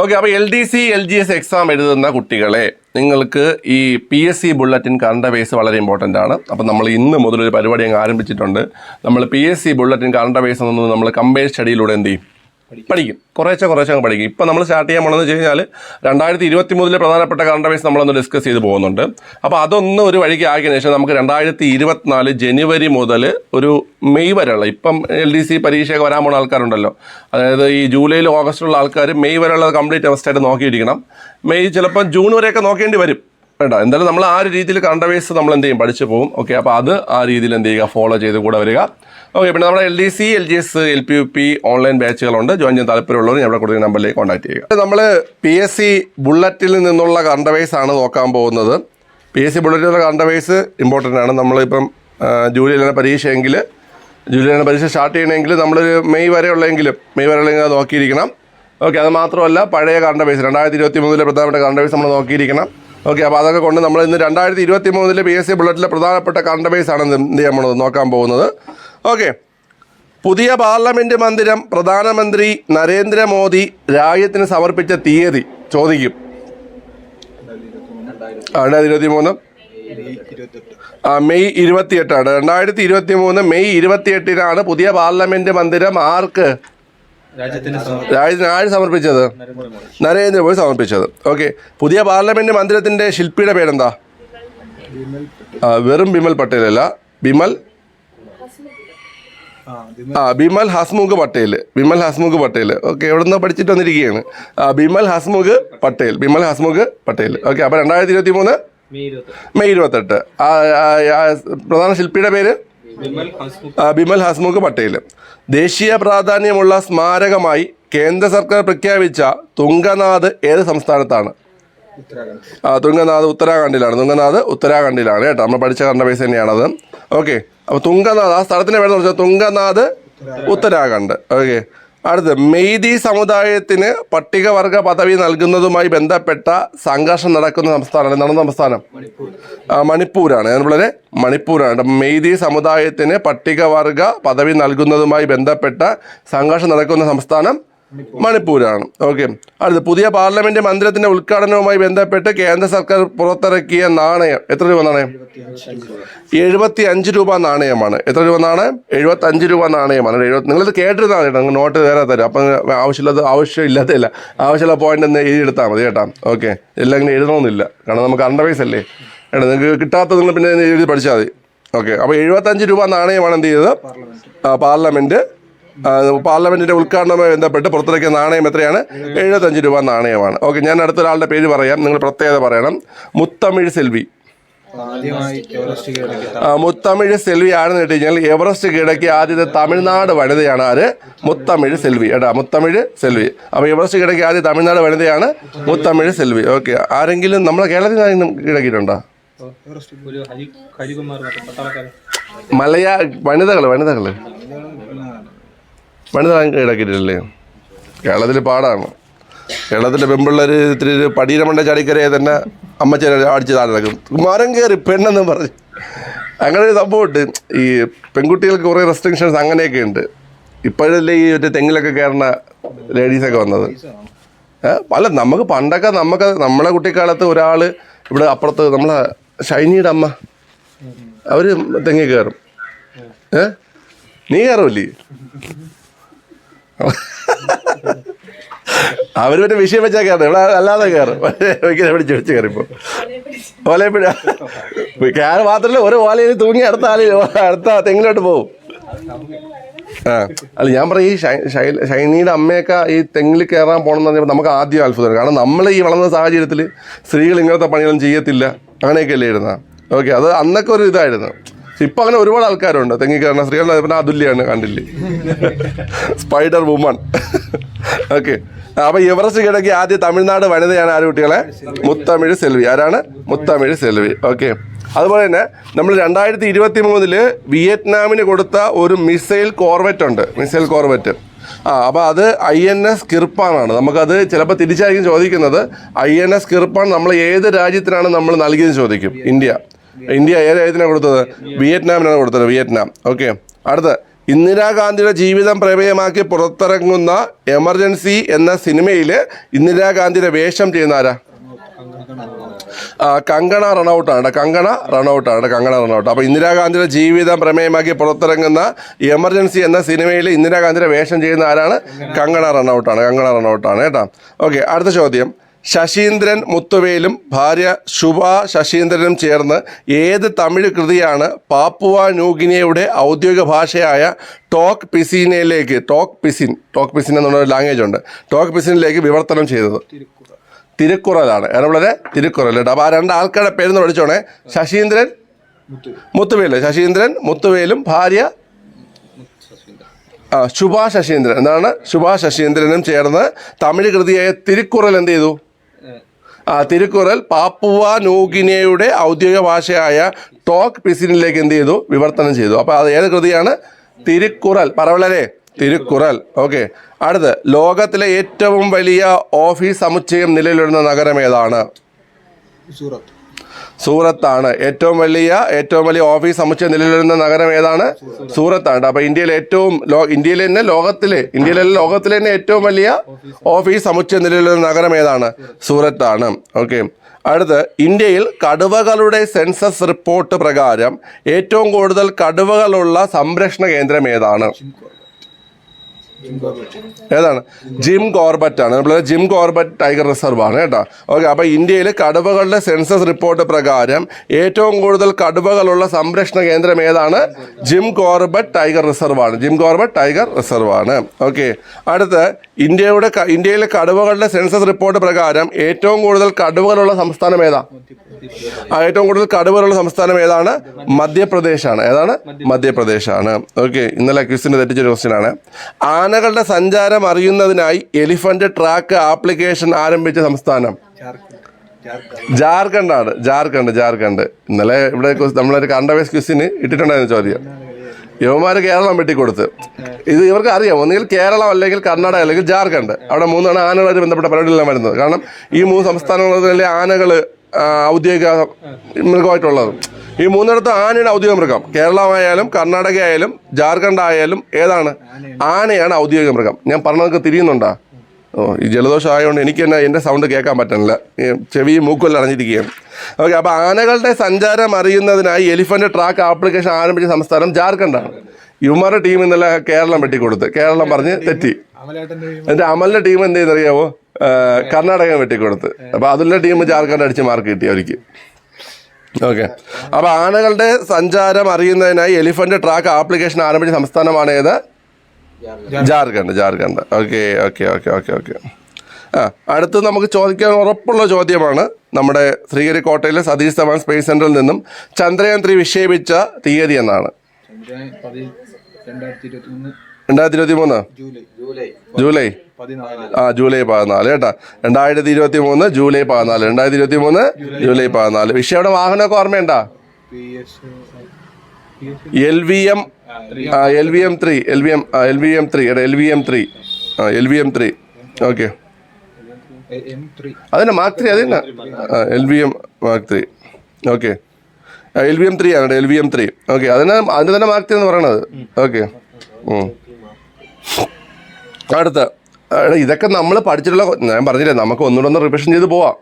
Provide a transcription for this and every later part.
Okay അപ്പോൾ L D C L G S exam എഴുതുന്ന കുട്ടികളെ നിങ്ങൾക്ക് ഈ P S C bulletin current affairs വളരെ ഇമ്പോർട്ടന്റ് ആണ്. അപ്പം നമ്മൾ ഇന്ന് മുതൽ ഒരു പരിപാടി അങ്ങ് ആരംഭിച്ചിട്ടുണ്ട്. നമ്മൾ P S C bulletin current affairs എന്നൊന്ന് നമ്മൾ കമ്പയർ സ്റ്റഡിയിലൂടെ എന്ത് ചെയ്യും? പഠിക്കും. കുറേശ്ശെ കുറേശ്ശെ അങ്ങ് പഠിക്കും. ഇപ്പം നമ്മൾ സ്റ്റാർട്ട് ചെയ്യാൻ പോകണമെന്ന് വെച്ച് കഴിഞ്ഞാൽ രണ്ടായിരത്തി ഇരുപത്തി മൂന്നിലെ പ്രധാനപ്പെട്ട കറണ്ട് അഫയേഴ്സ് നമ്മളൊന്ന് ഡിസ്കസ് ചെയ്ത് പോകുന്നുണ്ട്. അപ്പോൾ അതൊന്ന് ഒരു വഴിക്ക് ആക്കിയതിനു ശേഷം നമുക്ക് രണ്ടായിരത്തി ഇരുപത്തിനാല് ജനുവരി മുതൽ ഒരു മെയ് വരെയുള്ള ഇപ്പം എൽ ഡി സി പരീക്ഷയൊക്കെ വരാൻ പോകുന്ന ആൾക്കാരുണ്ടല്ലോ. അതായത് ഈ ജൂലൈയിൽ ഓഗസ്റ്റിലുള്ള ആൾക്കാർ മെയ് വരെയുള്ള കംപ്ലീറ്റ് അവസ്ഥയായിട്ട് നോക്കിയിരിക്കണം. മെയ് ചിലപ്പം ജൂൺ വരെയൊക്കെ നോക്കേണ്ടി വരും. വേണ്ട. എന്തായാലും നമ്മൾ ആ ഒരു രീതിയിൽ കണ്ട നമ്മൾ എന്ത് ചെയ്യും? പഠിച്ചു പോകും ഓക്കെ അപ്പോൾ അത് ആ രീതിയിൽ എന്ത് ചെയ്യുക? ഫോളോ ചെയ്ത് കൂടെ വരിക. ഓക്കെ പിന്നെ നമ്മുടെ L D C L G S L P U P online ബാച്ചുകളുണ്ട് join ചെയ്യാൻ താല്പര്യമുള്ളവർ ഇവിടെ കൊടുക്കുന്ന നമ്പറിലേക്ക് കോൺടാക്ട് ചെയ്യുക. നമ്മൾ പി എസ് സി ബുള്ളറ്റിൽ നിന്നുള്ള കണ്ട ആണ് നോക്കാൻ പോകുന്നത്. പി എസ് സി ബുള്ളറ്റിലുള്ള കണ്ട അഫയേഴ്സ് ഇമ്പോർട്ടന്റ് ആണ്. നമ്മളിപ്പം ജൂലൈയിലാണ് പരീക്ഷയെങ്കിൽ ജൂലൈയിലാണ് പരീക്ഷ സ്റ്റാർട്ട് ചെയ്യണമെങ്കിൽ നമ്മളൊരു മെയ് വരെ ഉള്ളെങ്കിലും മെയ് വരെ ഉള്ളെങ്കിൽ നോക്കിയിരിക്കണം. ഓക്കെ അത് മാത്രമല്ല പഴയ കണ്ട ബേസ് രണ്ടായിരത്തി ഇരുപത്തി മൂന്നിലെ പ്രധാനപ്പെട്ട കണ്ട ബേസ് നമ്മൾ നോക്കിയിരിക്കണം. ഓക്കെ അപ്പോൾ അതൊക്കെ കൊണ്ട് നമ്മൾ ഇന്ന് രണ്ടായിരത്തി ഇരുപത്തി മൂന്നിലെ പി എസ് സി ബുള്ളറ്റിലെ പ്രധാനപ്പെട്ട കറണ്ട് അഫയേഴ്സ് ആണ് എന്ത് പോണത് നോക്കാൻ പോകുന്നത്. ഓക്കെ പുതിയ പാർലമെന്റ് മന്ദിരം പ്രധാനമന്ത്രി നരേന്ദ്രമോദി രാജ്യത്തിന് സമർപ്പിച്ച തീയതി ചോദിക്കും. രണ്ടായിരത്തി ഇരുപത്തി മൂന്ന് ആ മെയ് ഇരുപത്തിയെട്ടാണ്. രണ്ടായിരത്തി ഇരുപത്തി മൂന്ന് മെയ് ഇരുപത്തിയെട്ടിനാണ് പുതിയ പാർലമെന്റ് മന്ദിരം ആർക്ക് രാജ്യത്തിന് ആര് സമർപ്പിച്ചത്? നരേന്ദ്രമോദി. സമർപ്പിച്ചത്. ഓക്കെ. പുതിയ പാർലമെന്റ് മന്ദിരത്തിന്റെ ശില്പിയുടെ പേരെന്താ? വെറും ബിമൽ പട്ടേൽ അല്ല ബിമൽ ആ ബിമൽ ഹസ്മുഖ് പട്ടേൽ ബിമൽ ഹസ്മുഖ് പട്ടേൽ ഓക്കെ എവിടെ നിന്ന് പഠിച്ചിട്ട് വന്നിരിക്കുകയാണ്. ആ ബിമൽ ഹസ്മുഖ് പട്ടേൽ. ബിമൽ ഹസ്മുഖ് പട്ടേൽ. ഓക്കെ അപ്പോൾ രണ്ടായിരത്തി ഇരുപത്തി മൂന്ന് മെയ് ഇരുപത്തെട്ട്. പ്രധാന ശില്പിയുടെ പേര്? ബിമൽ ഹസ്മുഖ്. പട്ടേൽ. ദേശീയ പ്രാധാന്യമുള്ള സ്മാരകമായി കേന്ദ്ര സർക്കാർ പ്രഖ്യാപിച്ച തുങ്കനാഥ് ഏത് സംസ്ഥാനത്താണ്? തുംഗനാഥ് ഉത്തരാഖണ്ഡിലാണ്. തുങ്കനാഥ് ഉത്തരാഖണ്ഡിലാണ് കേട്ടോ. നമ്മൾ പഠിച്ച കണ്ട പൈസ തന്നെയാണത്. ഓക്കെ. അപ്പോൾ തുങ്കനാഥ് ആ സ്ഥലത്തിന്റെ പേരെന്ന് വെച്ചാൽ തുങ്കനാഥ് ഉത്തരാഖണ്ഡ്. ഓക്കെ. അടുത്ത് മെയ്തി സമുദായത്തിന് പട്ടികവർഗ പദവി നൽകുന്നതുമായി ബന്ധപ്പെട്ട സംഘർഷം നടക്കുന്ന സംസ്ഥാനം? നടന്ന സംസ്ഥാനം മണിപ്പൂരാണ്. വളരെ മണിപ്പൂരാണ്. മെയ്തി സമുദായത്തിന് പട്ടികവർഗ പദവി നൽകുന്നതുമായി ബന്ധപ്പെട്ട സംഘർഷം നടക്കുന്ന സംസ്ഥാനം മണിപ്പൂരാണ്. ഓക്കെ. അടുത്ത പുതിയ പാർലമെന്റ് മന്ദിരത്തിന്റെ ഉദ്ഘാടനവുമായി ബന്ധപ്പെട്ട് കേന്ദ്ര സർക്കാർ പുറത്തിറക്കിയ നാണയം. എത്ര രൂപ നാണയം? എഴുപത്തി അഞ്ച് രൂപ നാണയമാണ്. എത്ര രൂപ നാണയം എഴുപത്തി അഞ്ച് രൂപ നാണയമാണ്. എഴുപത്തി നിങ്ങളിത് കേട്ടിരുന്നാൽ കേട്ടോ. നിങ്ങൾ നോട്ട് വേറെ തരും. അപ്പം ആവശ്യമില്ലാത്ത ആവശ്യമില്ലാത്തല്ല ആവശ്യമുള്ള പോയിന്റ് ഒന്ന് എഴുതി എടുത്താൽ മതി കേട്ടോ. ഓക്കെ. എല്ലാം ഇങ്ങനെ എഴുതണമെന്നില്ല. കാരണം നമുക്ക് അണ്ടർവൈസ് അല്ലേ? കേട്ടോ നിങ്ങൾക്ക് കിട്ടാത്തത് നിങ്ങൾ പിന്നെ എഴുതി പഠിച്ചാൽ മതി. ഓക്കെ. അപ്പോൾ എഴുപത്തഞ്ച് രൂപ നാണയമാണ് എന്ത് ചെയ്തത്? പാർലമെന്റ് പാർലമെന്റിന്റെ ഉദ്ഘാടനവുമായി ബന്ധപ്പെട്ട് പുറത്തിറക്കിയ നാണയം എത്രയാണ്? എഴുപത്തഞ്ച് രൂപ നാണയമാണ്. ഓക്കെ ഞാൻ അടുത്ത ഒരാളുടെ പേര് പറയാം. നിങ്ങൾ പ്രത്യേകത പറയണം. മുത്തമിഴ് സെൽവി. മുത്തമിഴ് സെൽവി ആരെന്ന് കേട്ട് കഴിഞ്ഞാൽ എവറസ്റ്റ് കീഴടക്കിയ ആദ്യത്തെ തമിഴ്നാട് വനിതയാണ് ആര്? മുത്തമിഴ് സെൽവി. ഏട്ടാ മുത്തമിഴ് സെൽവി. അപ്പോൾ എവറസ്റ്റ് കീഴടക്കിയ ആദ്യ തമിഴ്നാട് വനിതയാണ് മുത്തമിഴ് സെൽവി. ഓക്കെ ആരെങ്കിലും നമ്മളെ കേരളത്തിൽ കിടക്കിയിട്ടുണ്ടോ ആരെങ്കിലും കീഴടക്കിയിട്ടുണ്ടോ? മലയാ വനിതകൾ വനിതകൾ വനിത ഈടാക്കിയിട്ടില്ലേ കേരളത്തിൽ പാടാണ്. കേരളത്തിലെ പെമ്പിള്ളേർ ഇത്തിരി ഒരു പടീരമണ്ട ചാടിക്കരയെ തന്നെ അമ്മച്ചേരെ അടിച്ച് താഴെ നടക്കും മരം കയറി പെണ്ണെന്ന് പറഞ്ഞ്. അങ്ങനെ ഒരു സംഭവമുണ്ട്. ഈ പെൺകുട്ടികൾക്ക് കുറേ റെസ്ട്രിക്ഷൻസ് അങ്ങനെയൊക്കെ ഉണ്ട്. ഇപ്പോഴല്ലേ ഈ ഒരു തെങ്ങിലൊക്കെ കയറുന്ന ലേഡീസൊക്കെ വന്നത്? അല്ല നമുക്ക് പണ്ടൊക്കെ നമുക്ക് നമ്മളെ കുട്ടിക്കാലത്ത് ഒരാൾ ഇവിടെ അപ്പുറത്ത് നമ്മളെ ഷൈനിയുടെ അമ്മ. അവർ തെങ്ങി കയറും. ഏ? നീ കയറുമല്ലേ അവർ മറ്റേ വിഷയം വെച്ചാൽ കയറുന്നത് ഇവിടെ അല്ലാതെ കയറും പിടിച്ച് പിടിച്ച് കയറിപ്പോ ഓലയപ്പിഴ കയറ് മാത്രമല്ല ഒരു ഓലയിൽ തൂങ്ങി അടുത്ത ആളി അടുത്ത തെങ്ങിലോട്ട് പോകും ആ. അല്ല ഞാൻ പറയും ഈ ഷൈനിയുടെ അമ്മയൊക്കെ ഈ തെങ്ങിൽ കയറാൻ പോകണമെന്ന് പറഞ്ഞാൽ നമുക്ക് ആദ്യം അത്ഭുതം. കാരണം നമ്മൾ ഈ വളർന്ന സാഹചര്യത്തിൽ സ്ത്രീകൾ ഇങ്ങനത്തെ പണികളൊന്നും ചെയ്യത്തില്ല. അങ്ങനെയൊക്കെ അല്ലേ ഇരുന്ന. ഓക്കെ അത് അന്നൊക്കെ ഒരു ഇതായിരുന്നു. ഇപ്പം അങ്ങനെ ഒരുപാട് ആൾക്കാരുണ്ട്. തെങ്ങി കയറുന്ന സ്ത്രീകൾ അതുല്യാണ് കണ്ടില്ലേ? സ്പൈഡർ വുമൺ ഓക്കെ അപ്പൊ എവറസ്റ്റ് കിടക്കി ആദ്യ തമിഴ്നാട് വനിതയാണ് ആര് കുട്ടികളെ? മുത്തമിഴ് സെൽവി. ആരാണ്? മുത്തമിഴ് സെൽവി. ഓക്കെ അതുപോലെ തന്നെ നമ്മൾ രണ്ടായിരത്തി ഇരുപത്തി മൂന്നിൽ വിയറ്റ്നാമിന് കൊടുത്ത ഒരു മിസൈൽ കോർവെറ്റ് ഉണ്ട്. Missile corvette. ആ അപ്പോൾ അത് ഐ എൻ എസ് കിർപ്പാനാണ് നമുക്കത് ചിലപ്പോൾ തിരിച്ചായിരിക്കും ചോദിക്കുന്നത്. ഐ എൻ എസ് കിർപ്പാൻ നമ്മൾ ഏത് രാജ്യത്തിനാണ് നമ്മൾ നൽകിയെന്ന് ചോദിക്കും. ഇന്ത്യ. ഇന്ത്യ ഏത് രാജ്യത്തിനാണ് കൊടുത്തത്? വിയറ്റ്നാമിനാണ് കൊടുത്തത് വിയറ്റ്നാം. ഓക്കെ. അടുത്ത. ഇന്ദിരാഗാന്ധിയുടെ ജീവിതം പ്രമേയമാക്കി പുറത്തിറങ്ങുന്ന എമർജൻസി എന്ന സിനിമയിൽ ഇന്ദിരാഗാന്ധിയുടെ വേഷം ചെയ്യുന്ന ആരാ? കങ്കണ റണൌട്ടാണ് കങ്കണ റണൌട്ടാണ് കങ്കണ റണൌട്ട്. അപ്പോൾ ഇന്ദിരാഗാന്ധിയുടെ ജീവിതം പ്രമേയമാക്കി പുറത്തിറങ്ങുന്ന എമർജൻസി എന്ന സിനിമയിൽ ഇന്ദിരാഗാന്ധിയുടെ വേഷം ചെയ്യുന്ന ആരാണ്? കങ്കണ റണൌട്ടാണ്. കങ്കണ റണൌട്ടാണ് കേട്ടോ. ഓക്കെ അടുത്ത ചോദ്യം. ശശീന്ദ്രൻ മുത്തുവേലും ഭാര്യ ശുഭ ശശീന്ദ്രനും ചേർന്ന് ഏത് തമിഴ് കൃതിയാണ് പാപ്പുവ ന്യൂഗിനിയയുടെ ഔദ്യോഗിക ഭാഷയായ ടോക്ക് പിസിനയിലേക്ക് ടോക്ക് പിസിൻ ടോക്ക് പിസിൻ എന്നുള്ള ലാംഗ്വേജ് ഉണ്ട്. ടോക്ക് പിസിനിലേക്ക് വിവർത്തനം ചെയ്തത്? തിരുക്കുറലാണ്. എറണാകുളത്തെ തിരുക്കുറൽ അപ്പോൾ ആ രണ്ട് ആൾക്കാരുടെ പേരെന്ന് പഠിച്ചോണേ. ശശീന്ദ്രൻ മുത്തുവേൽ. ശശീന്ദ്രൻ മുത്തുവേലും ഭാര്യ ശുഭ ശശീന്ദ്രൻ. എന്താണ്? ശുഭ ശശീന്ദ്രനും ചേർന്ന് തമിഴ് കൃതിയായ തിരുക്കുറൽ എന്ത് ചെയ്തു? തിരുക്കുറൽ പാപ്പുവ ന്യൂഗിനിയയുടെ ഔദ്യോഗിക ഭാഷയായ ടോക്ക് പിസിനിലേക്ക് എന്ത് ചെയ്തു? വിവർത്തനം ചെയ്തു. അപ്പോൾ അത് ഏത് കൃതിയാണ്? തിരുക്കുറൽ. പറവളരെ തിരുക്കുറൽ. ഓക്കെ. അടുത്ത് ലോകത്തിലെ ഏറ്റവും വലിയ ഓഫീസ് സമുച്ചയം നിലവിലുള്ള നഗരം ഏതാണ്? സൂറത്ത് സൂറത്താണ്. ഏറ്റവും വലിയ ഏറ്റവും വലിയ ഓഫീസ് സമുച്ചയം നിലനിൽക്കുന്ന നഗരം ഏതാണ്? സൂറത്താണ്. അപ്പോൾ ഇന്ത്യയിൽ ഏറ്റവും ഇന്ത്യയിലെ തന്നെ ലോകത്തിലെ ഇന്ത്യയിലെ ലോകത്തിലെ തന്നെ ഏറ്റവും വലിയ ഓഫീസ് സമുച്ചയം നിലനിൽക്കുന്ന നഗരം ഏതാണ്? സൂറത്താണ്. ഓക്കെ. അടുത്ത് ഇന്ത്യയിൽ കടുവകളുടെ സെൻസസ് റിപ്പോർട്ട് പ്രകാരം ഏറ്റവും കൂടുതൽ കടുവകളുള്ള സംരക്ഷണ കേന്ദ്രം ഏതാണ്? ഏതാണ്? ജിം കോർബറ്റ് ആണ്. നമ്മൾ ജിം കോർബറ്റ് ടൈഗർ റിസർവ് ആണ് കേട്ടോ. ഓക്കെ അപ്പോൾ ഇന്ത്യയിൽ കടുവകളുടെ സെൻസസ് റിപ്പോർട്ട് പ്രകാരം ഏറ്റവും കൂടുതൽ കടുവകളുള്ള സംരക്ഷണ കേന്ദ്രം ഏതാണ്? ജിം കോർബറ്റ് ടൈഗർ റിസർവ് ആണ്. ജിം കോർബറ്റ് ടൈഗർ റിസർവ് ആണ്. ഓക്കെ അടുത്ത് ഇന്ത്യയുടെ ഇന്ത്യയിലെ കടുവകളുടെ സെൻസസ് റിപ്പോർട്ട് പ്രകാരം ഏറ്റവും കൂടുതൽ കടുവകളുള്ള സംസ്ഥാനം ഏതാ? ഏറ്റവും കൂടുതൽ കടുവകളുള്ള സംസ്ഥാനം ഏതാണ്? മധ്യപ്രദേശാണ്. ഏതാണ്? മധ്യപ്രദേശാണ്. ഓക്കെ ഇന്നലെ ക്വിസിന് തെറ്റിച്ചൊരു ക്വസ്റ്റ്യൻ ആണ്. ആനകളുടെ സഞ്ചാരം അറിയുന്നതിനായി എലിഫന്റ് ട്രാക്ക് ആപ്ലിക്കേഷൻ ആരംഭിച്ച സംസ്ഥാനം. ജാർഖണ്ഡ് ആണ് ജാർഖണ്ഡ് ജാർഖണ്ഡ്. ഇന്നലെ ഇവിടെ നമ്മളൊരു കണ്ടവേസ് ക്വസ്റ്റിന് ഇട്ടിട്ടുണ്ടായിരുന്നു ചോദ്യം. യുവമാര് കേരളം വെട്ടിക്കൊടുത്ത്. ഇത് ഇവർക്ക് അറിയാം. ഒന്നുകിൽ കേരളം അല്ലെങ്കിൽ കർണാടക അല്ലെങ്കിൽ ജാർഖണ്ഡ്. അവിടെ മൂന്നാണ് ആനകളുമായിട്ട് ബന്ധപ്പെട്ട പരിപാടികളെല്ലാം വരുന്നത്. കാരണം ഈ മൂന്ന് സംസ്ഥാനങ്ങളിലെ ആനകൾ ഔദ്യോഗിക മൃഗമായിട്ടുള്ളത്. ഈ മൂന്നിടത്ത് ആനയാണ് ഔദ്യോഗിക മൃഗം. കേരളമായാലും കർണാടക ആയാലും ജാർഖണ്ഡ് ആയാലും ഏതാണ്? ആനയാണ് ഔദ്യോഗിക മൃഗം. ഞാൻ പറഞ്ഞതൊക്കെ തിരിയുന്നുണ്ടോ? ഓ ഈ ജലദോഷം ആയതുകൊണ്ട് എനിക്ക് തന്നെ എന്റെ സൗണ്ട് കേൾക്കാൻ പറ്റണില്ല ചെവി ചെവിയും മൂക്കുമെല്ലാം അടഞ്ഞിരിക്കുകയാണ്. ഓക്കെ അപ്പോൾ ആനകളുടെ സഞ്ചാരം അറിയുന്നതിനായി എലിഫന്റ് ട്രാക്ക് ആപ്ലിക്കേഷൻ ആരംഭിച്ച സംസ്ഥാനം ജാർഖണ്ഡാണ്. യുമാരുടെ ടീം ഇന്നലെ കേരളം വെട്ടിക്കൊടുത്ത്. കേരളം പറഞ്ഞ് തെറ്റി. എന്നിട്ട് അമലിന്റെ ടീം എന്ത് ചെയ്യുന്നറിയാമോ കർണാടക വെട്ടിക്കൊടുത്ത്. അപ്പോൾ അതിലെ ടീം ജാർഖണ്ഡ് അടിച്ച് മാർക്ക് കിട്ടി അവർക്ക്. ഓക്കെ. അപ്പോൾ ആനകളുടെ സഞ്ചാരം അറിയുന്നതിനായി എലിഫന്റ് ട്രാക്ക് ആപ്ലിക്കേഷൻ ആരംഭിച്ച സംസ്ഥാനമാണ് ഏത്? Jharkhand. Jharkhand okay okay okay okay okay. ആ അടുത്ത് നമുക്ക് ചോദിക്കാൻ ഉറപ്പുള്ള ചോദ്യമാണ് നമ്മുടെ ശ്രീഹരിക്കോട്ടയിലെ സതീഷ് ധവാൻ സ്പേസ് സെന്ററിൽ നിന്നും ചന്ദ്രയാൻ ത്രീ വിക്ഷേപിച്ച തീയതി എന്നാണ്? രണ്ടായിരത്തി ഇരുപത്തി മൂന്ന് ജൂലൈ. ജൂലൈ. ആ ജൂലൈ പതിനാല് കേട്ടാ രണ്ടായിരത്തി ഇരുപത്തി മൂന്ന് ജൂലൈ പതിനാല് രണ്ടായിരത്തി ഇരുപത്തി മൂന്ന് ജൂലൈ പതിനാല് വിഷയുടെ വാഹനമൊക്കെ ഓർമ്മയുണ്ട L V M L V M three L V M L V M three L V M three ആ L V M three okay അതന്നെ മാർക്ക് ത്രീ അതന്നെ L V M mark three okay L V M three ആണ് L V M three okay അതിന് അതിന് തന്നെ mark three എന്ന് പറയണത് okay അടുത്ത ഇതൊക്കെ നമ്മൾ പഠിച്ചിട്ടുള്ള ഞാൻ പറഞ്ഞില്ലേ നമുക്ക് ഒന്നുകൂടെ ഒന്ന് റിവിഷൻ ചെയ്ത് പോവാം.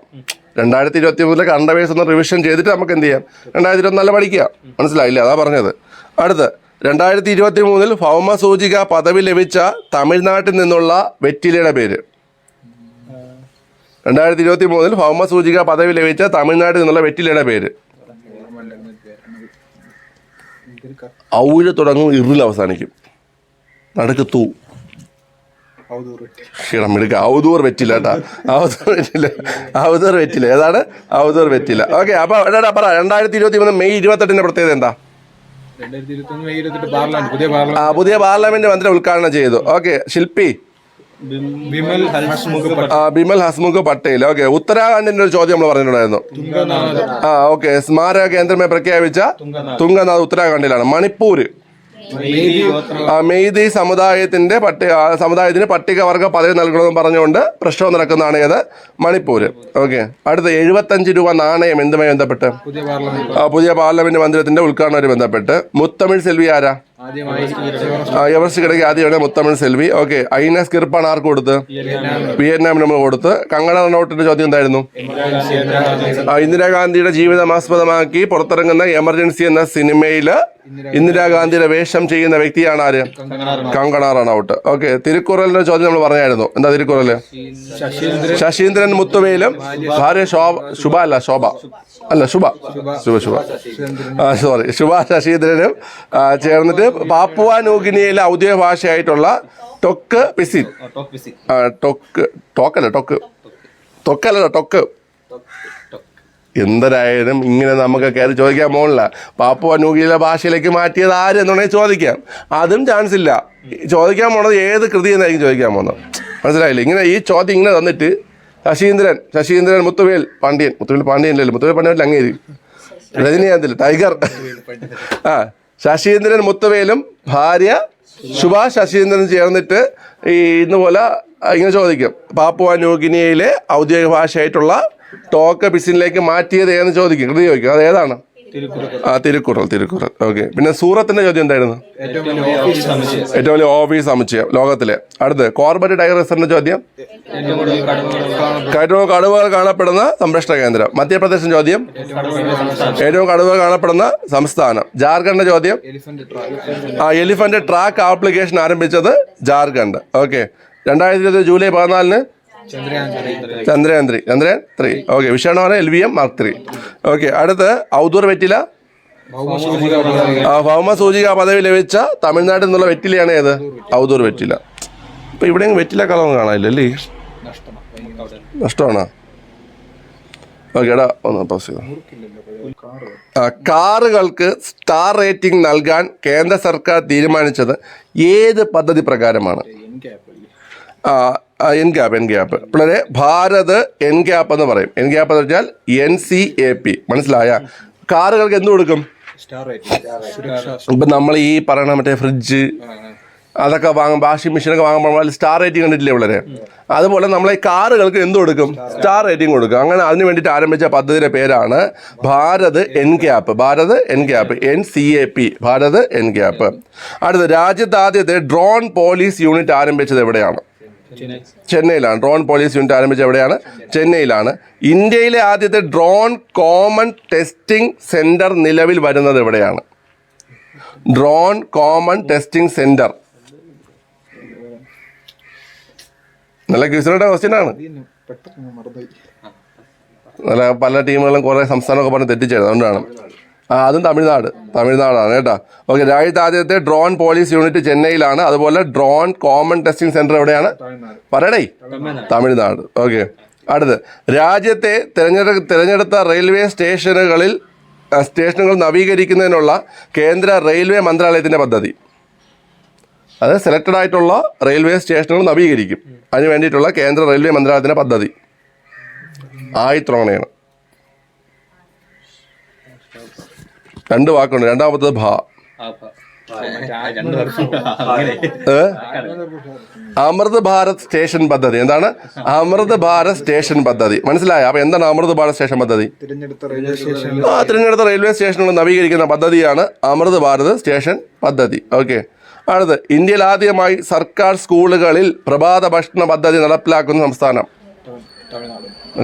രണ്ടായിരത്തി ഇരുപത്തി മൂന്നിലെ കണ്ട വേഴ്സ് ഒന്ന് റിവിഷൻ ചെയ്തിട്ട് നമുക്ക് എന്ത് ചെയ്യാം? രണ്ടായിരത്തി ഇരുപത്തി നല്ല പഠിക്കുക. മനസ്സിലായില്ലേ? അതാ പറഞ്ഞത്. അടുത്ത് രണ്ടായിരത്തി ഇരുപത്തി മൂന്നിൽ ഭൗമ സൂചിക പദവി ലഭിച്ച തമിഴ്നാട്ടിൽ നിന്നുള്ള വെറ്റിലയുടെ പേര്. രണ്ടായിരത്തി ഇരുപത്തി മൂന്നിൽ ഭൗമ സൂചിക പദവി ലഭിച്ച തമിഴ്നാട്ടിൽ നിന്നുള്ള വെറ്റിലയുടെ പേര്. ഔര് തുടങ്ങും ഇറിൽ അവസാനിക്കും. നടുക്ക് ക്ഷീണം എടുക്കുക ഔദൂർ വെറ്റില്ല കേട്ടാ. ഔദൂർ വെറ്റില്ല ഔദൂർ വെറ്റില്ല ഏതാണ്? ഔദൂർ വെറ്റില്ല ഓക്കെ അപ്പൊ എടാ പറ. രണ്ടായിരത്തി ഇരുപത്തി മൂന്ന് മെയ് ഇരുപത്തെട്ടിന്റെ പ്രത്യേകത എന്താ? ആ പുതിയ പാർലമെന്റ് മന്ത്രി ഉദ്ഘാടനം ചെയ്തു. ഓക്കെ ശില്പി. ബിമൽ ഹസ്മുഖ് പട്ടേൽ. ഓക്കെ ഉത്തരാഖണ്ഡിന്റെ ഒരു ചോദ്യം നമ്മൾ പറഞ്ഞിട്ടുണ്ടായിരുന്നു. ആ ഓക്കെ സ്മാരക കേന്ദ്രമായി പ്രഖ്യാപിച്ച തുങ്കനാഥ് ഉത്തരാഖണ്ഡിലാണ്. മണിപ്പൂര്. മെയ്തി ആ, സമുദായത്തിന്റെ പട്ടിക സമുദായത്തിന് പട്ടികവർഗ പദവി നൽകണമെന്ന് പറഞ്ഞുകൊണ്ട് പ്രശ്നം നടക്കുന്നതാണ് ഏത്? മണിപ്പൂര്. ഓക്കെ. അടുത്ത എഴുപത്തഞ്ച് രൂപ നാണയം എന്തുമായി ബന്ധപ്പെട്ട്? പുതിയ പാർലമെന്റ് മന്ദിരത്തിന്റെ ഉദ്ഘാടനവുമായി ബന്ധപ്പെട്ട്. മുത്തമിഴ് സെൽവി ആരാ? എവറസ്റ്റ് കിടക്കി ആദ്യമാണ് മുത്തമിഴ് സെൽവി ഓക്കെ. ഐനസ് കിർപ്പാണ് ആർക്ക് കൊടുത്ത്? വിയറ്റ്നാമിന്. നമ്മൾ കൊടുത്ത്. കങ്കണ റണൌട്ടിന്റെ ചോദ്യം എന്തായിരുന്നു? ഇന്ദിരാഗാന്ധിയുടെ ജീവിതം ആസ്പദമാക്കി പുറത്തിറങ്ങുന്ന എമർജൻസി എന്ന സിനിമയിൽ ഇന്ദിരാഗാന്ധിയുടെ വേഷം ചെയ്യുന്ന വ്യക്തിയാണ് ആര്? കങ്കണ റണൌട്ട്. ഓക്കെ. തിരുക്കുറലിന്റെ ചോദ്യം നമ്മൾ പറഞ്ഞായിരുന്നു. എന്താ തിരുക്കുറൽ? ശശീന്ദ്രൻ. മുത്തുവയിലും ഭാര്യ ശോഭ ശുഭ അല്ല ശോഭ അല്ല ശുഭ. ശുഭ. ശുഭ ആ സോറി ശുഭ ശശീന്ദ്രനും ചേർന്നിട്ട് പാപ്പുവ ന്യൂഗിനിയയിലെ ഔദ്യോഗിക ഭാഷയായിട്ടുള്ള ടൊക്ക് പിസിൻ. ടൊക്ക് ടോക്കല്ല ടൊക്ക് തൊക്കല്ല ടൊക്ക് എന്തരായാലും ഇങ്ങനെ നമുക്ക് കയറി ചോദിക്കാൻ പോകണില്ല പാപ്പുവ ന്യൂഗിനിയിലെ ഭാഷയിലേക്ക് മാറ്റിയത് ആര് എന്നുണ്ടെങ്കിൽ ചോദിക്കാം. അതും ചാൻസ് ഇല്ല. ചോദിക്കാൻ പോണത് ഏത് കൃതി എന്നായിരിക്കും ചോദിക്കാൻ പോകുന്നത് മനസ്സിലായില്ല? ഇങ്ങനെ ഈ ചോദ്യം ഇങ്ങനെ തന്നിട്ട് ശശീന്ദ്രൻ ശശീന്ദ്രൻ മുത്തുവേൽ പാണ്ഡ്യൻ. മുത്തുവേൽ പാണ്ഡ്യൻ ഇല്ലല്ലോ മുത്തുവേൽ പാണ്ഡ്യൻ അങ്ങേരി. രജനീകാന്തിൽ ടൈഗർ. ആ ശശീന്ദ്രൻ മുത്തുവേലും ഭാര്യ സുഭാഷ് ശശീന്ദ്രൻ ചേർന്നിട്ട് ഈ ഇന്ന് പോലെ ഇങ്ങനെ ചോദിക്കും. പാപ്പുവ ന്യൂഗിനിയയിലെ ഔദ്യോഗിക ഭാഷയായിട്ടുള്ള ടോക്ക് ബിസിനിലേക്ക് മാറ്റിയത് ഏതെന്ന് ചോദിക്കും. കൃതി ചോദിക്കും. അത് ഏതാണ്? ആ തിരുക്കുറൽ തിരുക്കുറൽ ഓക്കെ പിന്നെ സൂറത്തിന്റെ ചോദ്യം എന്തായിരുന്നു? ഏറ്റവും വലിയ ഓഫീസ് സമുച്ചയം. ലോകത്തിലെ. അടുത്ത് കോർബറ്റ് ടൈഗർ റിസർവിന്റെ ചോദ്യം? ഏറ്റവും കടുവകൾ കാണപ്പെടുന്ന സംരക്ഷണ കേന്ദ്രം. മധ്യപ്രദേശിന്റെ ചോദ്യം? ഏറ്റവും കടുവകൾ കാണപ്പെടുന്ന സംസ്ഥാനം. ജാർഖണ്ഡിന്റെ ചോദ്യം? ആ എലിഫന്റ് ട്രാക്ക് ആപ്ലിക്കേഷൻ ആരംഭിച്ചത് ജാർഖണ്ഡ്. ഓക്കെ രണ്ടായിരത്തി ഇരുപത് ജൂലൈ പതിനാലിന് Chandrayaan three Chandrayaan three okay വിഷയമാണ് L V M mark three okay അടുത്ത് ഔദൂർ വെറ്റില. ഭൗമ സൂചിക പദവി ലഭിച്ച തമിഴ്നാട്ടിൽ നിന്നുള്ള വെറ്റിലയാണ് ഏത്? ഔദൂർ വെറ്റില. ഇപ്പൊ ഇവിടെ വെറ്റില കളവും കാണാനില്ലല്ലേ നഷ്ടമാണ് നഷ്ടമാണോ ഓക്കെ എടാ ഒന്ന് പോസ് കാറുകൾക്ക് സ്റ്റാർ റേറ്റിംഗ് നൽകാൻ കേന്ദ്ര സർക്കാർ തീരുമാനിച്ചത് ഏത് പദ്ധതി പ്രകാരമാണ്? എൻ ഗ്യാപ്പ് എൻ ഗ്യാപ്പ് പിള്ളേരെ ഭാരത് എൻ ഗ്യാപ്പ് എന്ന് പറയും. എൻ ഗ്യാപ്പ് എന്ന് വെച്ചാൽ എൻ സി എ പി മനസ്സിലായ? കാറുകൾക്ക് എന്ത് കൊടുക്കും? സ്റ്റാർ റേറ്റിംഗ് സുരക്ഷ ഇപ്പം നമ്മൾ ഈ പറയണ മറ്റേ ഫ്രിഡ്ജ് അതൊക്കെ വാങ്ങും വാഷിംഗ് മെഷീനൊക്കെ വാങ്ങുമ്പോൾ സ്റ്റാർ റേറ്റിംഗ് കണ്ടിട്ടില്ലേ വളരെ അതുപോലെ നമ്മൾ ഈ കാറുകൾക്ക് എന്ത് കൊടുക്കും? സ്റ്റാർ റേറ്റിംഗ് കൊടുക്കും. അങ്ങനെ അതിന് വേണ്ടിയിട്ട് ആരംഭിച്ച പദ്ധതിയുടെ പേരാണ് Bharat NCAP Bharat NCAP N C A P Bharat NCAP അടുത്തത് രാജ്യത്ത് ആദ്യത്തെ ഡ്രോൺ പോലീസ് യൂണിറ്റ് ആരംഭിച്ചത് എവിടെയാണ്? ചെന്നൈയിലാണ്. ഡ്രോൺ പോലീസ് യൂണിറ്റ് ആരംഭിച്ച എവിടെയാണ്? ചെന്നൈയിലാണ്. ഇന്ത്യയിലെ ആദ്യത്തെ ഡ്രോൺ കോമൺ ടെസ്റ്റിംഗ് സെന്റർ നിലവിൽ വരുന്നത് എവിടെയാണ്? ഡ്രോൺ കോമൺ ടെസ്റ്റിംഗ് സെന്റർ നല്ല ക്യൂസിനുടെ ക്വസ്റ്റ്യൻ ആണ്. നല്ല പല ടീമുകളും കുറേ സംസ്ഥാനമൊക്കെ പറഞ്ഞ് തെറ്റിച്ചത് അതുകൊണ്ടാണ്. ആ അതും തമിഴ്നാട്. തമിഴ്നാടാണ് കേട്ടോ. ഓക്കെ രാജ്യത്തെ ആദ്യത്തെ ഡ്രോൺ പോലീസ് യൂണിറ്റ് ചെന്നൈയിലാണ്. അതുപോലെ ഡ്രോൺ കോമൺ ടെസ്റ്റിംഗ് സെന്റർ എവിടെയാണ്? പറയടേ. തമിഴ്നാട്. ഓക്കെ അടുത്ത്. രാജ്യത്തെ തിരഞ്ഞെടു തിരഞ്ഞെടുത്ത റെയിൽവേ സ്റ്റേഷനുകളിൽ സ്റ്റേഷനുകൾ നവീകരിക്കുന്നതിനുള്ള കേന്ദ്ര റെയിൽവേ മന്ത്രാലയത്തിന്റെ പദ്ധതി. അത് സെലക്റ്റഡ് ആയിട്ടുള്ള റെയിൽവേ സ്റ്റേഷനുകൾ നവീകരിക്കും. അതിന് വേണ്ടിയിട്ടുള്ള കേന്ദ്ര റെയിൽവേ മന്ത്രാലയത്തിന്റെ പദ്ധതി. ആയിത്രോണയാണ് രണ്ട് വാക്കുണ്ട്. രണ്ടാമത്തത് ഭ? അമൃത് ഭാരത് സ്റ്റേഷൻ പദ്ധതി. എന്താണ്? അമൃത് ഭാരത് സ്റ്റേഷൻ പദ്ധതി. മനസ്സിലായോ? അപ്പൊ എന്താണ് അമൃത് ഭാരത് സ്റ്റേഷൻ പദ്ധതി? തിരഞ്ഞെടുത്ത റെയിൽവേ സ്റ്റേഷനിൽ ആ തിരഞ്ഞെടുത്ത റെയിൽവേ സ്റ്റേഷനുകൾ നവീകരിക്കുന്ന പദ്ധതിയാണ് അമൃത് ഭാരത് സ്റ്റേഷൻ പദ്ധതി. ഓക്കെ. അടുത്ത് ഇന്ത്യയിൽ ആദ്യമായി സർക്കാർ സ്കൂളുകളിൽ പ്രഭാത ഭക്ഷണ പദ്ധതി നടപ്പിലാക്കുന്ന സംസ്ഥാനം.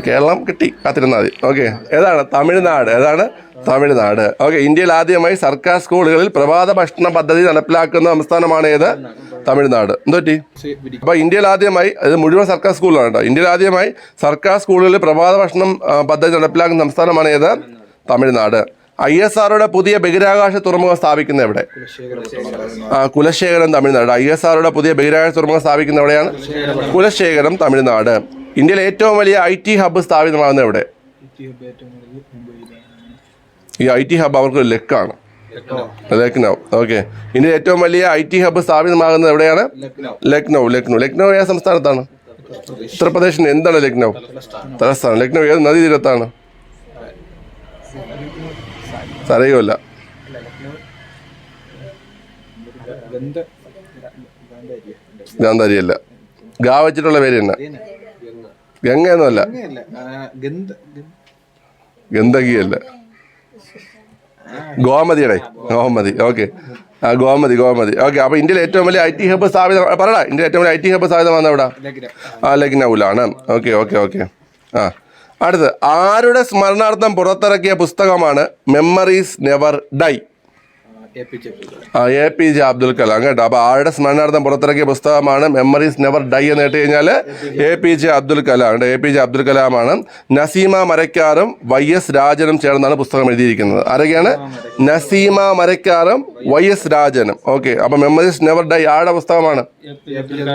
കേരളം കിട്ടി. കാത്തിരുന്നാൽ മതി. ഓക്കെ ഏതാണ്? തമിഴ്നാട്. ഏതാണ്? തമിഴ്നാട്. ഓക്കെ ഇന്ത്യയിൽ ആദ്യമായി സർക്കാർ സ്കൂളുകളിൽ പ്രഭാത ഭക്ഷണ പദ്ധതി നടപ്പിലാക്കുന്ന സംസ്ഥാനമാണ് ഏത്? തമിഴ്നാട്. എന്തോറ്റി അപ്പോൾ ഇന്ത്യയിൽ ആദ്യമായി അത് മുഴുവൻ സർക്കാർ സ്കൂളാണ് കേട്ടോ. ഇന്ത്യയിൽ ആദ്യമായി സർക്കാർ സ്കൂളുകളിൽ പ്രഭാത ഭക്ഷണം പദ്ധതി നടപ്പിലാക്കുന്ന സംസ്ഥാനമാണ് ഏത്? തമിഴ്നാട്. ഐ എസ് ആറുടെ പുതിയ ബഹിരാകാശ തുറമുഖം സ്ഥാപിക്കുന്ന എവിടെ? കുലശേഖരം തമിഴ്നാട്. ഐ എസ് ആറുടെ പുതിയ ബഹിരാകാശ തുറമുഖം സ്ഥാപിക്കുന്ന എവിടെയാണ്? കുലശേഖരം തമിഴ്നാട്. ഇന്ത്യയിലെ ഏറ്റവും വലിയ ഐ ടി ഹബ്ബ് സ്ഥാപിതമാകുന്നത് എവിടെ? ഈ ഐ ടി ഹബ്ബ് അവർക്ക് ലക്കാണ്. ലക്നൗ. ഓക്കെ. ഇന്ത്യയിലെ ഏറ്റവും വലിയ ഐ ടി ഹബ്ബ് സ്ഥാപിതമാകുന്നത് എവിടെയാണ്? ലക്നൗ. ലക്നൗ ലക്നൗ. ഏത് സംസ്ഥാനത്താണ്? ഉത്തർപ്രദേശിന് എന്താണ് ലക്നൗ? തലസ്ഥാനം. ലക്നൗ ഏത് നദീ തീരത്താണ് അറിയുമല്ല ഗന്ധ ഗാന്ധാരിയല്ല. ഗാ വെച്ചിട്ടുള്ള പേര് തന്നെ ഗംഗ ഒന്നുമല്ല ഗന്ധ ഗന്ധ- ഗന്ധകിയല്ല. ഗോമതിയുടെ. ഗോമതി ഓക്കെ. ആ ഗോമതി ഗോമതി. ഓക്കെ അപ്പൊ ഇന്ത്യയിലെ ഏറ്റവും വലിയ ഐ ടി ഹബ്ബ് സ്ഥാപിത പറയടാ ഇന്ത്യയിൽ ഏറ്റവും വലിയ ഐ ടി ഹബ്ബ് സ്ഥാപിതം വന്ന എവിടെ? ആ ലഗ്നൌലാണ്. Okay okay okay. ആ. അടുത്ത് ആരുടെ സ്മരണാർത്ഥം പുറത്തിറക്കിയ പുസ്തകമാണ് memories never die A P J Abdul Kalam. കേട്ടോ. അപ്പോൾ ആരുടെ സ്മരണാർത്ഥം പുറത്തിറക്കിയ പുസ്തകമാണ് മെമ്മറീസ് നെവർ ഡൈ എന്ന് കേട്ട് കഴിഞ്ഞാൽ A P J Abdul Kalam കേട്ടോ. എ പി ജെ അബ്ദുൽ കലാമാണ്. നസീമ മരക്കാറും വൈ എസ് രാജനും ചേർന്നാണ് പുസ്തകം എഴുതിയിരിക്കുന്നത്. ആരൊക്കെയാണ്? നസീമ മരക്കാറും വൈ എസ് രാജനും. ഓക്കെ അപ്പോൾ മെമ്മറീസ് നെവർ ഡൈ ആരുടെ പുസ്തകമാണ്?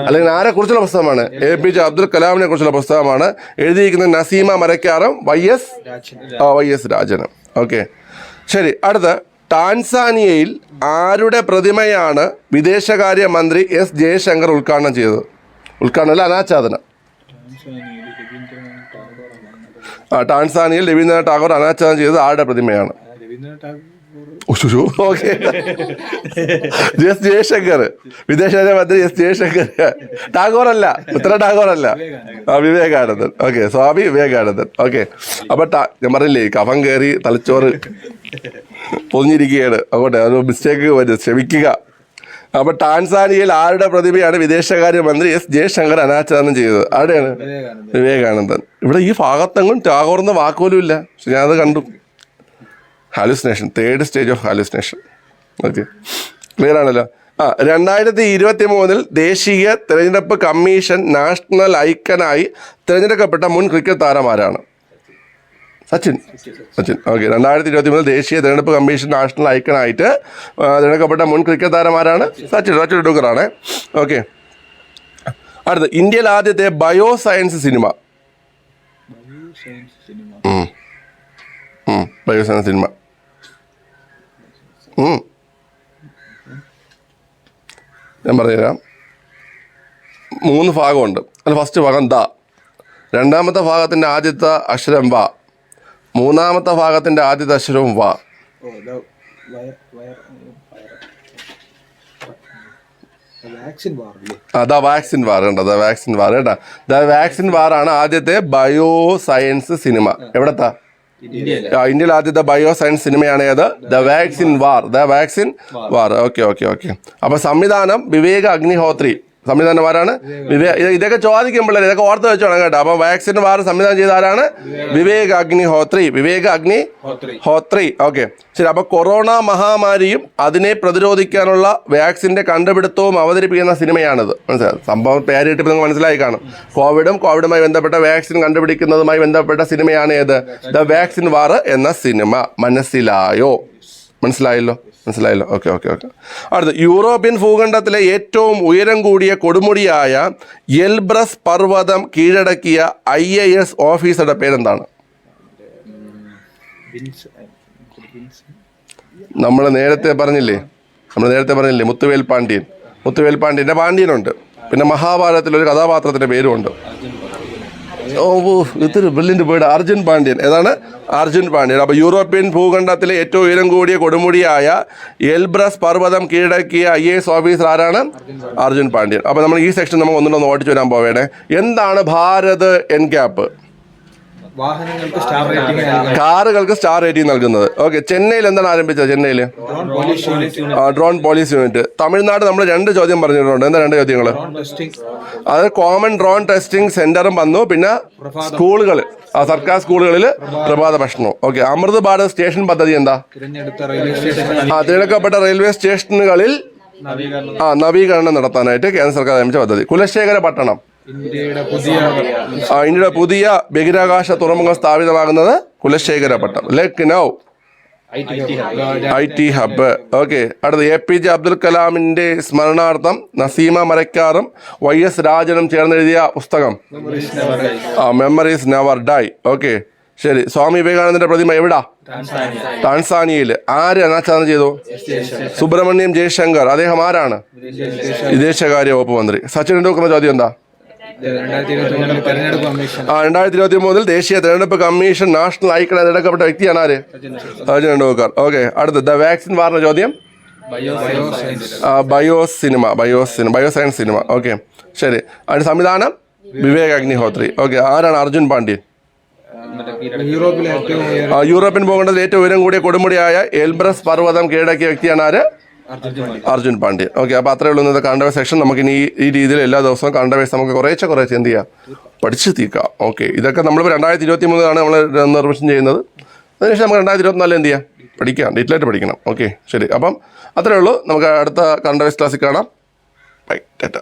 അല്ലെങ്കിൽ ആരെ കുറിച്ചുള്ള പുസ്തകമാണ്? എ പി ജെ അബ്ദുൽ കലാമിനെ കുറിച്ചുള്ള പുസ്തകമാണ് എഴുതിയിരിക്കുന്നത് നസീമ മരക്കാറും വൈ എസ് വൈ എസ് രാജനും. ഓക്കെ ശരി അടുത്ത് ടാൻസാനിയയിൽ ആരുടെ പ്രതിമയാണ് വിദേശകാര്യ മന്ത്രി എസ് ജയശങ്കർ ഉദ്ഘാടനം ചെയ്തത്? ഉദ്ഘാടനം അല്ല അനാച്ഛാദനം. ആ ടാൻസാനിയയിൽ രവീന്ദ്രനാഥ് ടാഗോർ അനാച്ഛാദനം ചെയ്തത് ആരുടെ പ്രതിമയാണ്? ഓക്കെ. എസ് ജയശങ്കർ വിദേശകാര്യ മന്ത്രി എസ് ജയശങ്കർ ടാഗോർ അല്ല ഉത്തര ടാഗോർ അല്ല ആ വിവേകാനന്ദൻ. ഓക്കെ സ്വാമി വിവേകാനന്ദൻ. ഓക്കെ. അപ്പൊ ഞാൻ പറഞ്ഞില്ലേ കഫം കയറി തലച്ചോറ് പൊതിഞ്ഞിരിക്കുകയാണ്. അങ്ങോട്ടെ അത് മിസ്റ്റേക്ക് വരും ക്ഷമിക്കുക അപ്പൊ ടാൻസാനിയയിൽ ആരുടെ പ്രതിഭയാണ് വിദേശകാര്യ മന്ത്രി എസ് ജയശങ്കർ അനാച്ഛാദനം ചെയ്തത്? ആരുടെയാണ്? വിവേകാനന്ദൻ. ഇവിടെ ഈ ഭാഗത്തെങ്ങും ടാഗോർന്ന് വാക്കുപോലും ഇല്ല. പക്ഷെ ഞാനത് കണ്ടു. Hallucination third stage of hallucination okay clear ആണല്ലോ? ആ രണ്ടായിരത്തി ഇരുപത്തി മൂന്നിൽ ദേശീയ തെരഞ്ഞെടുപ്പ് കമ്മീഷൻ നാഷണൽ ഐക്കനായി തിരഞ്ഞെടുക്കപ്പെട്ട മുൻ ക്രിക്കറ്റ് താരമാരാണ്? സച്ചിൻ. സച്ചിൻ. ഓക്കെ രണ്ടായിരത്തി ഇരുപത്തി മൂന്നിൽ ദേശീയ തെരഞ്ഞെടുപ്പ് കമ്മീഷൻ നാഷണൽ ഐക്കണായിട്ട് തിരഞ്ഞെടുക്കപ്പെട്ട മുൻ ക്രിക്കറ്റ് താരമാരാണ് സച്ചിൻ. സച്ചിൻ ടുക്കറാണ് ഓക്കെ അടുത്ത് ഇന്ത്യയിൽ ആദ്യത്തെ bio science cinema. Bio science cinema. ഞാൻ പറഞ്ഞുതരാം. മൂന്ന് ഭാഗമുണ്ട്. അതിൽ ഫസ്റ്റ് ഭാഗം ദ. രണ്ടാമത്തെ ഭാഗത്തിന്റെ ആദ്യത്തെ അക്ഷരം വ. മൂന്നാമത്തെ ഭാഗത്തിന്റെ ആദ്യത്തെ അക്ഷരവും വ. ദ വാക്സിൻ വാർ കേട്ടോ ദ വാക്സിൻ വാർ കേട്ടോ? ദ വാക്സിൻ വാറാണ് ആദ്യത്തെ ബയോ സയൻസ് സിനിമ. എവിടത്താ? ആ, ഇന്ത്യയിൽ ആദ്യത്തെ ബയോ സയൻസ് സിനിമയാണ് ഏത്? The vaccine war the vaccine war okay okay okay അപ്പൊ സംവിധാനം വിവേക അഗ്നിഹോത്രി. സംവിധാനം ആരാണ്? വിവേക ഇതൊക്കെ ചോദിക്കുമ്പോൾ ഇതൊക്കെ ഓർത്ത് വെച്ചോണം കേട്ടോ. അപ്പൊ വാക്സിൻ വാർ സംവിധാനം ചെയ്ത ആരാണ്? വിവേക് അഗ്നി ഹോത്രി. വിവേക് അഗ്നി ഹോത്രി. ഓക്കെ. ശരി അപ്പൊ കൊറോണ മഹാമാരിയും അതിനെ പ്രതിരോധിക്കാനുള്ള വാക്സിന്റെ കണ്ടുപിടുത്തവും അവതരിപ്പിക്കുന്ന സിനിമയാണിത്. മനസ്സിലായി? സംഭവം പേര് നിങ്ങൾ മനസ്സിലായി കാണും. കോവിഡും കോവിഡുമായി ബന്ധപ്പെട്ട വാക്സിൻ കണ്ടുപിടിക്കുന്നതുമായി ബന്ധപ്പെട്ട സിനിമയാണ് ഏത്? ദ വാക്സിൻ വാർ എന്ന സിനിമ. മനസ്സിലായോ? മനസ്സിലായല്ലോ? മനസ്സിലായല്ലോ? Okay okay okay. അടുത്ത യൂറോപ്യൻ ഭൂഖണ്ഡത്തിലെ ഏറ്റവും ഉയരം കൂടിയ കൊടുമുടിയായ എൽബ്രസ് പർവതം കീഴടക്കിയ ഐ എ എസ് ഓഫീസറുടെ പേരെന്താണ്? നമ്മൾ നേരത്തെ പറഞ്ഞില്ലേ? നമ്മൾ നേരത്തെ പറഞ്ഞില്ലേ മുത്തുവേൽ പാണ്ഡ്യൻ മുത്തുവേൽ പാണ്ഡ്യന്റെ പാണ്ഡ്യനുണ്ട്. പിന്നെ മഹാഭാരതത്തിൽ ഒരു കഥാപാത്രത്തിന്റെ പേരുമുണ്ട്. ഓ ഇത്തിരി ബ്രില്യന്റ് വേർഡ് അർജുൻ പാണ്ഡ്യൻ. ഏതാണ്? അർജുൻ പാണ്ഡ്യൻ. അപ്പോൾ യൂറോപ്യൻ ഭൂഖണ്ഡത്തിലെ ഏറ്റവും ഉയരം കൂടിയ കൊടുമുടിയായ എൽബ്രസ് പർവതം കീഴടക്കിയ ഐ എസ് ഓഫീസർ ആരാണ്? അർജുൻ പാണ്ഡ്യൻ. അപ്പോൾ നമ്മൾ ഈ സെക്ഷൻ നമുക്ക് ഒന്നുകൂടെ ഒന്ന് ഓടിച്ചു വരാൻ പോവേണേ. എന്താണ് ഭാരത് എൻ ക്യാപ്പ് വാഹനങ്ങൾക്ക് സ്റ്റാർ റേറ്റിംഗ് നൽകാൻ കാറുകൾക്ക് സ്റ്റാർ റേറ്റിംഗ് നൽകുന്നത്. ഓക്കെ ചെന്നൈയിൽ എന്താണ് ആരംഭിച്ചത് ചെന്നൈയിൽ ഡ്രോൺ പോലീസ് യൂണിറ്റ് ആ, ഡ്രോൺ പോലീസ് യൂണിറ്റ് തമിഴ്നാട് നമ്മൾ രണ്ട് ചോദ്യം പറഞ്ഞിട്ടുണ്ട്. എന്താ രണ്ട് ചോദ്യങ്ങൾ അത് കോമൺ ഡ്രോൺ ടെസ്റ്റിംഗ് സെന്ററും വന്നു. പിന്നെ സ്കൂളുകൾ ആ സർക്കാർ സ്കൂളുകളിൽ പ്രഭാത ഭക്ഷണവും ഓക്കെ അമൃത് ഭാരത് സ്റ്റേഷൻ പദ്ധതി എന്താ? തിരഞ്ഞെടുത്ത റെയിൽവേ സ്റ്റേഷൻ ആ തിരഞ്ഞെടുക്കപ്പെട്ട റെയിൽവേ സ്റ്റേഷനുകളിൽ ആ നവീകരണം നടത്താനായിട്ട് കേന്ദ്ര സർക്കാർ ആരംഭിച്ച പദ്ധതി. കുലശേഖര പട്ടണം ഇന്ത്യയുടെ പുതിയ ബഹിരാകാശ തുറമുഖം സ്ഥാപിതമാകുന്നത് Kulasekharapattanam Lucknow I T hub okay അടുത്ത എ പി ജെ അബ്ദുൽ കലാമിന്റെ സ്മരണാർത്ഥം നസീമ മരക്കാറും വൈ എസ് രാജനും ചേർന്നെഴുതിയ പുസ്തകം. ആ മെമ്മറീസ് നെവർ ഡൈ ഓക്കെ ശരി. സ്വാമി വിവേകാനന്ദന്റെ പ്രതിമ എവിടാ? ടാൻസാനിയയിൽ. ആര് അനാച്ഛാദനം ചെയ്തു? സുബ്രഹ്മണ്യം ജയശങ്കർ. അദ്ദേഹം ആരാണ്? വിദേശകാര്യ വകുപ്പ് മന്ത്രി. സച്ചിൻ ടെണ്ടുൽക്കറിന്റെ ചോദ്യം എന്താ? രണ്ടായിരത്തി ഇരുപത്തി മൂന്നിൽ ആ രണ്ടായിരത്തി ഇരുപത്തി മൂന്നിൽ ദേശീയ തെരഞ്ഞെടുപ്പ് കമ്മീഷൻ നാഷണൽ ഐക്കൺ തിരഞ്ഞെടുക്കപ്പെട്ട വ്യക്തിയാണ് ആര്? സച്ചിൻ ടെണ്ടുൽക്കർ. ഓക്കെ അടുത്ത് ദ വാക്സിൻ വാറിന്റെ ചോദ്യം? Bio cinema bio cinema bio science cinema. Okay ശരി. അതിന് സംവിധാനം? വിവേക് അഗ്നിഹോത്രി. ഓക്കെ ആരാണ് അർജുൻ പാണ്ഡ്യൻ യൂറോപ്പിൽ ഏറ്റവും യൂറോപ്യൻ ഭൂഖണ്ഡത്തിൽ ഏറ്റവും ഉയരം കൂടിയ കൊടുമുടിയായ എൽബ്രസ് പർവതം കീഴടക്കിയ വ്യക്തിയാണ് ആര്? അർജുൻ പാണ്ഡ്യൻ ഓക്കെ അപ്പോൾ അത്രേ ഉള്ളൂ ഇന്നത്തെ കണ്ടവേ സെക്ഷൻ നമുക്ക് ഇനി ഈ- രീതിയിൽ എല്ലാ ദിവസവും കണ്ടവേസ് നമുക്ക് കുറേശ്ശെ കുറേശ്ശെ എന്ത് ചെയ്യാം? പഠിച്ച് തീർക്കാം. ഓക്കെ ഇതൊക്കെ നമ്മൾ രണ്ടായിരത്തി ഇരുപത്തി മൂന്നിലാണ് നമ്മൾ നിർമ്മിഷൻ ചെയ്യുന്നത്. അതിനുശേഷം നമുക്ക് രണ്ടായിരത്തി ഇരുപത്തിനാല് എന്ത് ചെയ്യാം? പഠിക്കാം. ഡീറ്റെയിലായിട്ട് പഠിക്കണം. ഓക്കെ ശരി. അപ്പം അത്രേ ഉള്ളൂ. നമുക്ക് അടുത്ത കണ്ടവേസ് ക്ലാസ്സിൽ കാണാം. ബൈ ടാറ്റ